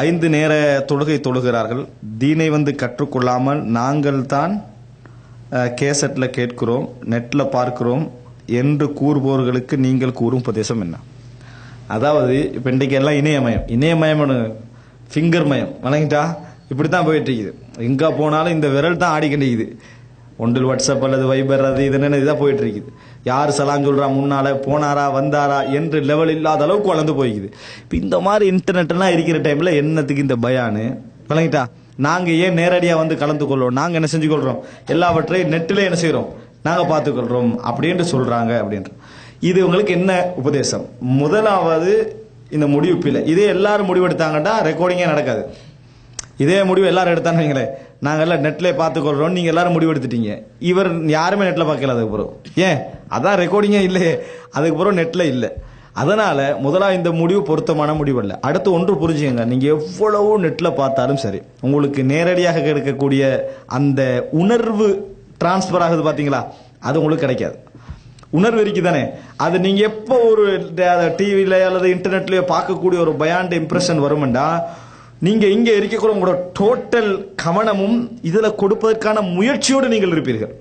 ஐந்து நேர தொழுகை தொழுகிறார்கள். தீனை வந்து கற்றுக்கொள்ளாமல் நாங்கள் தான் கேசட்டில் கேட்கிறோம் நெட்டில் பார்க்கிறோம் என்று கூறுபவர்களுக்கு நீங்கள் கூறும் உபதேசம் என்ன? அதாவது இப்போ இன்றைக்கு எல்லாம் இணையமயம். இணையமயம் ஃபிங்கர் மயம். வணங்கிட்டா? இப்படி தான் போயிட்டு இருக்குது எங்கே போனாலும் இந்த விரல் தான் ஆடிக்கிட்டு ஒன்றில் வாட்ஸ்அப் அல்லது வைபர் அது இது என்ன இதுதான் போயிட்டு இருக்குது யார் சலாம் சொல்கிறா முன்னால் போனாரா வந்தாரா என்று லெவல் இல்லாத அளவுக்கு வளர்ந்து போய்க்குது. இப்போ இந்த மாதிரி இன்டர்நெட்லாம் இருக்கிற டைமில் என்னத்துக்கு இந்த பயானு? விளங்கிட்டா? நாங்கள் ஏன் நேரடியாக வந்து கலந்து கொள்வோம் நாங்கள் என்ன செஞ்சு கொள்கிறோம் எல்லாவற்றையும் நெட்டில் என்ன செய்கிறோம் நாங்கள் பார்த்துக்கொள்கிறோம் அப்படின்ட்டு சொல்கிறாங்க அப்படின்ற இது உங்களுக்கு என்ன உபதேசம்? முதலாவது இந்த முடிவு பிள்ளை இதே எல்லாரும் முடிவெடுத்தாங்கன்னா ரெக்கார்டிங்கே நடக்காது. இதே முடிவு எல்லாரும் எடுத்தான்னு வைங்களேன். நாங்கள் எல்லாம் நெட்லேயே பார்த்துக்கொள்கிறோம் நீங்கள் எல்லாரும் முடிவு எடுத்துட்டீங்க. இவர் யாருமே நெட்டில் பார்க்கல அதுக்கு ஏன்? அதான் ரெக்கார்டிங்கே இல்லையே. அதுக்கு பிறகு நெட்டில் இல்லை. அதனால் முதலாக இந்த முடிவு பொருத்தமான முடிவு இல்லை அடுத்து ஒன்று புரிஞ்சுக்கங்க. நீங்கள் எவ்வளவு நெட்டில் பார்த்தாலும் சரி உங்களுக்கு நேரடியாக கிடைக்கக்கூடிய அந்த உணர்வு டிரான்ஸ்ஃபர் ஆகுது பார்த்தீங்களா அது உங்களுக்கு கிடைக்காது. உணர்வு இருக்கு தானே? அது நீங்கள் எப்போ ஒரு டிவியில் அல்லது இன்டர்நெட்லேயோ பார்க்கக்கூடிய ஒரு பயாண்ட் இம்ப்ரெஷன் வருமெண்டா நீங்க இங்க இருக்கக்கூட உங்களோட டோட்டல் கவனமும் இதுல கொடுப்பதற்கான முயற்சியோடு நீங்கள் இருப்பீர்கள்.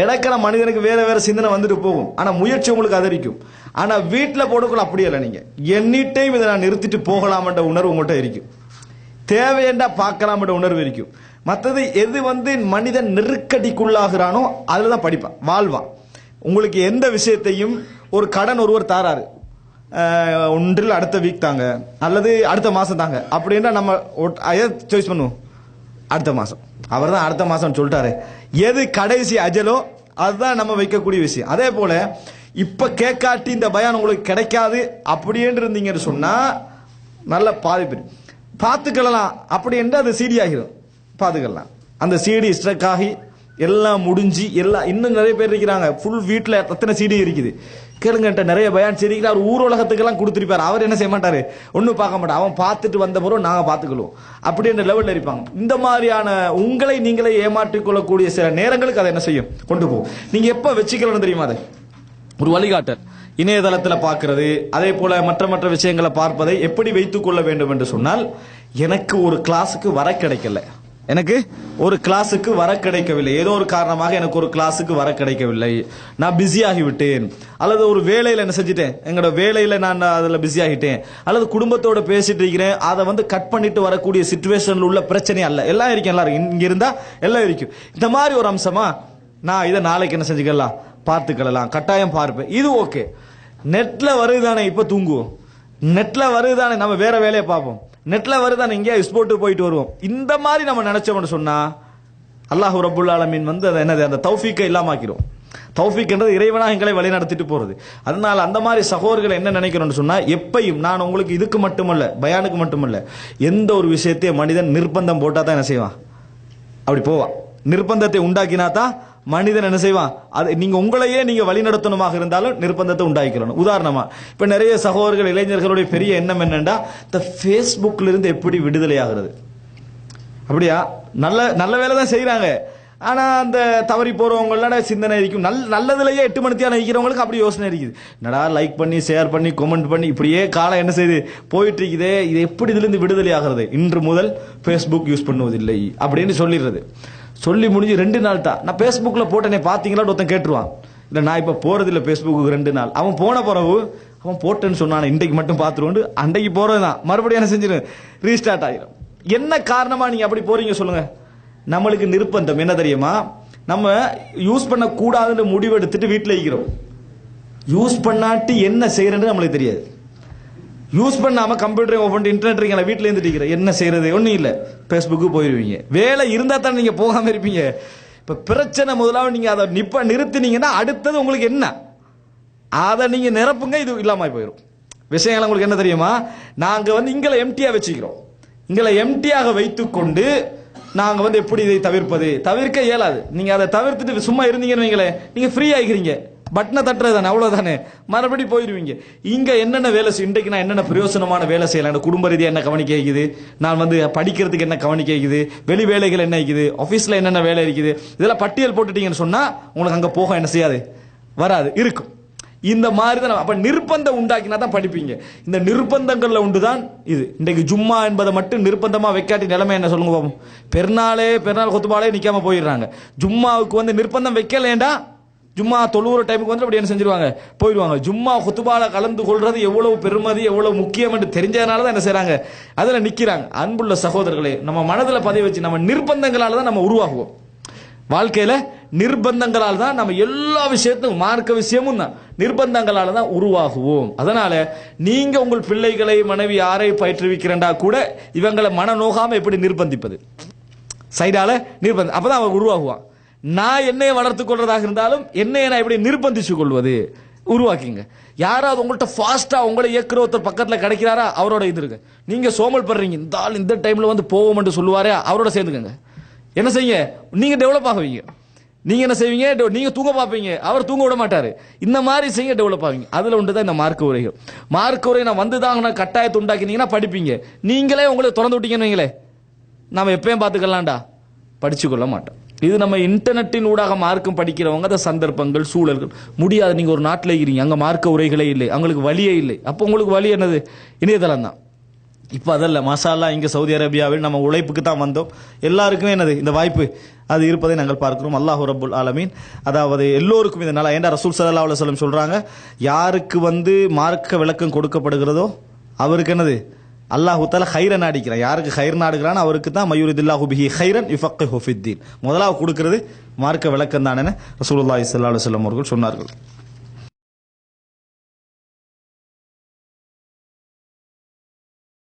இலக்கண மனிதனுக்கு வேற வேற சிந்தனை வந்துட்டு போகும். ஆனா முயற்சி உங்களுக்கு அதரிக்கும் ஆனா வீட்டில் போடக்குள்ள அப்படியே இல்லை நீங்க. எனி டைம் இதை நான் நிறுத்திட்டு போகலாம்ன்ற உணர்வு உங்கள்கிட்ட இருக்கும். தேவையண்டா பார்க்கலாம்ன்ற உணர்வு இருக்கும். மற்றது எது வந்து மனிதன் நெருக்கடிக்குள்ளாகிறானோ அதில் தான் படிப்பான். வாழ்வான். உங்களுக்கு எந்த விஷயத்தையும் ஒரு கடன் ஒருவர் தாராரு. ஒன்றில் அடுத்த வீக் தாங்க. அல்லது அடுத்த மாதம் தாங்க. அப்படின்னா நம்ம சாய்ஸ் பண்ணுவோம் அடுத்த மாதம் அவர் தான் அடுத்த மாதம்னு சொல்லிட்டாரு. எது கடைசி அஜலோ அதுதான் நம்ம வைக்கக்கூடிய விஷயம். அதே போல இப்போ கேட்காட்டி இந்த பயான் உங்களுக்கு கிடைக்காது அப்படின்னு இருந்தீங்கன்னு சொன்னால் நல்ல பாதிப்பு. பார்த்துக்கலாம். அப்படி என்று அது சீடி ஆகிடும் பார்த்துக்கலாம். அந்த சீடி ஸ்ட்ரக் ஆகி எல்லாம் முடிஞ்சு எல்லாம் இன்னும் நிறைய பேர் இருக்கிறாங்க. ஃபுல் வீட்டில் எத்தனை சிடி இருக்குது. கேளுங்கட்ட நிறைய பயான் சரி அவர் ஊர் உலகத்துக்கெல்லாம் கொடுத்துருப்பார். அவர் என்ன செய்ய மாட்டார்? ஒன்றும் பார்க்க மாட்டார். அவன் பார்த்துட்டு வந்த பிறகு நாங்கள் பார்த்துக்கொள்வோம். அப்படின்ற லெவலில் இருப்பாங்க. இந்த மாதிரியான உங்களை நீங்களே ஏமாற்றிக் கொள்ளக்கூடிய சில நேரங்களுக்கு அதை என்ன செய்யும்? கொண்டு போகும். நீங்கள் எப்போ வச்சுக்கலன்னு தெரியுமா அதை? ஒரு வழிகாட்டல். இணையதளத்தில் பார்க்கறது அதே போல மற்ற மற்ற விஷயங்களை பார்ப்பதை எப்படி வைத்துக்கொள்ள வேண்டும் என்று சொன்னால் எனக்கு ஒரு கிளாஸுக்கு வர கிடைக்கல. எனக்கு ஒரு கிளாஸுக்கு வர கிடைக்கவில்லை. ஏதோ ஒரு காரணமாக எனக்கு ஒரு கிளாஸுக்கு வர கிடைக்கவில்லை. நான் பிஸி ஆகிவிட்டேன். அல்லது ஒரு வேலையில் என்ன செஞ்சிட்டேன்? எங்களோட வேலையில் நான் அதில் பிஸி ஆகிட்டேன். அல்லது குடும்பத்தோடு பேசிட்டு இருக்கிறேன். அதை வந்து கட் பண்ணிட்டு வரக்கூடிய சுச்சுவேஷனில் உள்ள பிரச்சனை அல்ல. எல்லாம் இருக்கும் எல்லோருக்கும் இங்கே இருந்தால் எல்லாம் இருக்கும். இந்த மாதிரி ஒரு அம்சமா நான் இதை நாளைக்கு என்ன செஞ்சுக்கலாம்? பார்த்துக்கலாம் கட்டாயம் பார்ப்பேன். இது ஓகே நெட்ல வருதுதானே இப்போ தூங்குவோம். நெட்ல வருதுதானே நம்ம வேற வேலையை பார்ப்போம். நெட்ல வருதானே எங்கேயா ஸ்போர்ட்டு போயிட்டு வருவோம். இந்த மாதிரி நம்ம நினைச்சோம்னு சொன்னா அல்லாஹ் ரபுல் ஆலமீன் வந்து அதை என்னது அந்த தௌஃபீக்கை இல்லாமாக்கிறோம் தௌஃபிக்ன்றது இறைவனாக எங்களை வழி நடத்திட்டு போகிறது அதனால் அந்த மாதிரி சகோதரர்கள் என்ன நினைக்கிறோம்னு சொன்னால் எப்பையும் நான் உங்களுக்கு இதுக்கு மட்டுமல்ல பயானுக்கு மட்டுமல்ல எந்த ஒரு விஷயத்தையும் மனிதன் நிர்பந்தம் போட்டால் தான் என்ன செய்வான்? அப்படி போவான். நிர்பந்தத்தை உண்டாக்கினா தான் மனிதன் என்ன செய்வான்? அது நீங்க உங்களையே நீங்க வழிநடத்தணுமாக இருந்தாலும் நிர்பந்தத்தை உண்டாக்கிறணும் உதாரணமா இப்ப நிறைய சகோதரர்கள் இளைஞர்களுடைய பெரிய எண்ணம் என்னன்னா இந்த ஃபேஸ்புக்ல இருந்து எப்படி விடுதலை ஆகிறது அப்படியா? நல்ல நல்ல வேலை தான் செய்யறாங்க ஆனா அந்த தவறி போறவங்களோட சிந்தனை இருக்கும். நல்ல நல்லதுலயே எட்டு மணித்தியான நினைக்கிறவங்களுக்கு அப்படி யோசனை இருக்குது. என்னடா லைக் பண்ணி ஷேர் பண்ணி கமெண்ட் பண்ணி இப்படியே காலம் என்ன செய்யுது போயிட்டு இருக்குதே இது எப்படி இதுலேருந்து விடுதலை ஆகிறது இன்று முதல் ஃபேஸ்புக் யூஸ் பண்ணுவதில்லை அப்படின்னு சொல்லிடுறது. சொல்லி முடிஞ்சு ரெண்டு நாள் தான். நான் ஃபேஸ்புக்கில் போட்டேனே பார்த்தீங்களா ஒருத்தன் கேட்டுருவான். இல்லை நான் இப்போ போகிறதில்ல ஃபேஸ்புக்கு ரெண்டு நாள். அவன் போன பிறகு அவன் போட்டேன்னு சொன்னான் இன்றைக்கு மட்டும் பார்த்துருவோண்டு அன்றைக்கு போறதுதான். மறுபடியும் என்ன செஞ்சிரு? ரீஸ்டார்ட் ஆகிடும் என்ன காரணமாக நீங்கள் அப்படி போகிறீங்க சொல்லுங்கள் நம்மளுக்கு நிர்பந்தம். என்ன தெரியுமா? நம்ம யூஸ் பண்ணக்கூடாதுன்னு முடிவு எடுத்துட்டு வீட்டில் இருக்கிறோம். யூஸ் பண்ணாட்டி என்ன செய்யறன்னு நம்மளுக்கு தெரியாது. யூஸ் பண்ணாமல் கம்ப்யூட்டரை ஓபன் இன்டர்நெட் இருக்கீங்களா? வீட்டில் இருந்துட்டு என்ன செய்யறது ஒன்றும் இல்லை. ஃபேஸ்புக்கு போயிருவீங்க. வேலை இருந்தால் தான் நீங்கள் போகாமல் இருப்பீங்க. இப்போ பிரச்சனை முதலாவது நீங்கள் அதை நிப்ப நிறுத்தினீங்கன்னா அடுத்தது உங்களுக்கு என்ன? அதை நீங்கள் நிரப்புங்க இது இல்லாமல் போயிடும் விஷயங்கள் உங்களுக்கு என்ன தெரியுமா? நாங்கள் வந்து இங்களை எம்டியாக வச்சுக்கிறோம். இங்களை எம்டியாக வைத்துக்கொண்டு நாங்கள் வந்து எப்படி இதை தவிர்ப்பது? தவிர்க்க இயலாது. நீங்கள் அதை தவிர்த்துட்டு சும்மா இருந்தீங்கன்னு வைங்களேன். நீங்கள் ஃப்ரீ ஆகிக்கிறீங்க பட்டனை தட்டுறது தானே அவ்வளோதானே மறுபடி போயிடுவீங்க இங்கே என்னென்ன வேலை செய்- இன்றைக்கு நான் என்னென்ன பிரயோசனமான வேலை செய்யலாம் எனக்கு குடும்ப ரீதியாக என்ன கவனிக்க இருக்குது நான் வந்து படிக்கிறதுக்கு என்ன கவனிக்க இருக்குது வெளி வேலைகள் என்ன இருக்குது ஆஃபீஸில் என்னென்ன வேலை இருக்குது? இதெல்லாம் பட்டியல் போட்டுட்டீங்கன்னு சொன்னால் உங்களுக்கு அங்கே போக என்ன செய்யாது? வராது. இருக்கும். இந்த மாதிரி தான் அப்போ நிர்பந்தம் உண்டாக்கினா தான் படிப்பீங்க. இந்த நிர்பந்தங்களில் உண்டு தான் இது. இன்றைக்கு ஜும்மா என்பதை மட்டும் நிர்பந்தமாக வைக்காட்டி நிலைமை என்ன சொல்லுங்க பாப்போம். பெருநாளே பெருநாள் கொத்துபாலே நிற்காமல் போயிடுறாங்க. ஜும்மாவுக்கு வந்து நிர்பந்தம் வைக்கலேண்டா ஜும்மா தொழுவுற டைமுக்கு வந்து அப்படி என்ன செஞ்சிருவாங்க? போயிடுவாங்க. ஜும்மா குத்துபால கலந்து கொள்றது எவ்வளவு பெருமதி எவ்வளவு முக்கியம் என்று தெரிஞ்சதுனால தான் என்ன செய்யறாங்க அதில் நிற்கிறாங்க அன்புள்ள சகோதரர்களே நம்ம மனதில் பதிவு வச்சு நம்ம நிர்பந்தங்களால தான் நம்ம உருவாகுவோம். வாழ்க்கையில நிர்பந்தங்களால் தான் நம்ம எல்லா விஷயத்தும் மார்க்க விஷயமும் தான் நிர்பந்தங்களால் தான் உருவாகுவோம். அதனால நீங்க உங்கள் பிள்ளைகளை மனைவி யாரை பயிற்றுவிக்கிறண்டா கூட இவங்களை மன நோகாம எப்படி நிர்பந்திப்பது? சைடால நிர்பந்தம் அப்பதான் அவன் உருவாகுவான் நான் என்னை வளர்த்து கொள்றதாக இருந்தாலும் என்னையை நான் எப்படி நிர்பந்திச்சு கொள்வது? உருவாக்கிங்க. யாராவது உங்கள்கிட்ட ஃபாஸ்ட்டாக உங்களை இயக்குற ஒருத்தர் பக்கத்தில் கிடைக்கிறாரா? அவரோட இது இருக்கு நீங்கள் சோமல் படுறீங்க. இந்த ஆள் இந்த டைமில் வந்து போவோம்னு சொல்லுவாரே அவரோட சேர்ந்துக்கங்க. என்ன செய்யுங்க? நீங்கள் டெவலப் ஆகுவீங்க. நீங்கள் என்ன செய்வீங்க? நீங்கள் தூங்க பார்ப்பீங்க. அவர் தூங்க விட மாட்டார். இந்த மாதிரி செய்ய டெவலப் ஆவீங்க. அதில் ஒன்று தான் இந்த மார்க்க உரைகள். மார்க்க உரை நான் வந்துதாங்க நான் கட்டாயத்தை உண்டாக்கினீங்கன்னா படிப்பீங்க. நீங்களே உங்களை திறந்து விட்டீங்கன்னு வைங்களே நாம எப்பயும் பார்த்துக்கலாம்டா. படிச்சு கொள்ள மாட்டோம். இது நம்ம இன்டர்நெட்டின் ஊடாக மார்க்கம் படிக்கிறவங்க அந்த சந்தர்ப்பங்கள் சூழல்கள். முடியாது நீங்கள் ஒரு நாட்டில் இருக்கிறீங்க அங்கே மார்க்க உரைகளே இல்லை அவங்களுக்கு வழியே இல்லை. அப்போ உங்களுக்கு வழி என்னது? இணையதளம் தான். இப்போ அதல்ல மசாலா இங்கே சவுதி அரேபியாவில் நம்ம உழைப்புக்கு தான் வந்தோம். எல்லாருக்குமே என்னது இந்த வாய்ப்பு அது இருப்பதை நாங்கள் பார்க்கிறோம். அல்லாஹ் ரபுல் ஆலமீன். அதாவது எல்லோருக்கும் இதனால் ஏன்டா ஏண்டா ரசூல் சல்லா அலுவலம் சொல்கிறாங்க யாருக்கு வந்து மார்க்க விளக்கம் கொடுக்கப்படுகிறதோ அவருக்கு என்னது? அல்லாஹு தால ஹைரன் நாடிக்கிறான் யாருக்கு ஹைர் நாடுகிறான் அவருக்கு தான் மயூரிதில்லாஹு பிஹி ஹைரன் இஃபக்கு ஹுஃபித்தீன் முதலாவது கொடுக்கறது மார்க்க விளக்கம் தானே ரசூலுல்லாஹி ஸல்லல்லாஹு அலைஹி வஸல்லம் அவர்கள் சொன்னார்கள்.